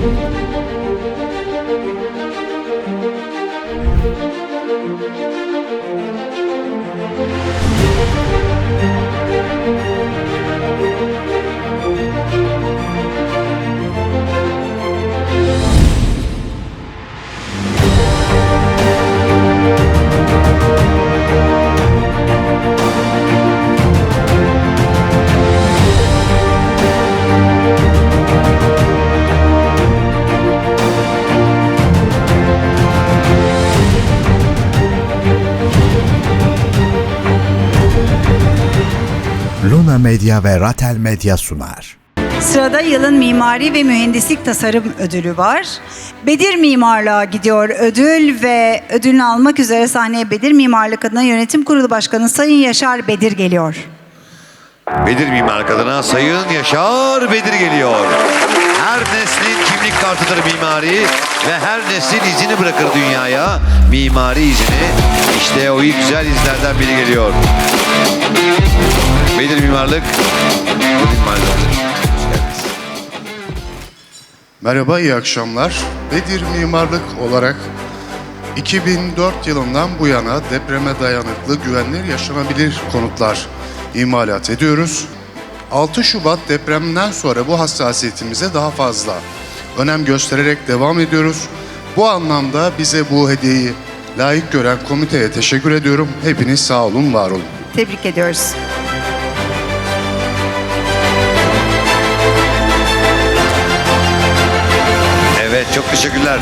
Thank you. Luna Medya ve Ratel Medya sunar. Sırada yılın mimari ve mühendislik tasarım ödülü var. Bedir Mimarlığa gidiyor ödül ve ödülünü almak üzere sahneye Bedir Mimarlık adına yönetim kurulu başkanı Sayın Yaşar Bedir geliyor. Bedir Mimarlık adına Sayın Yaşar Bedir geliyor. Her neslin kimlik kartıdır mimari ve her neslin izini bırakır dünyaya. Mimari izini. İşte o ilk güzel izlerden biri geliyor. Geldiniz. Merhaba, iyi akşamlar. Bedir Mimarlık olarak 2004 yılından bu yana depreme dayanıklı, güvenilir, yaşanabilir konutlar imalat ediyoruz. 6 Şubat depreminden sonra bu hassasiyetimize daha fazla önem göstererek devam ediyoruz. Bu anlamda bize bu hediyeyi layık gören komiteye teşekkür ediyorum. Hepiniz sağ olun, var olun. Tebrik ediyoruz. Çok teşekkürler.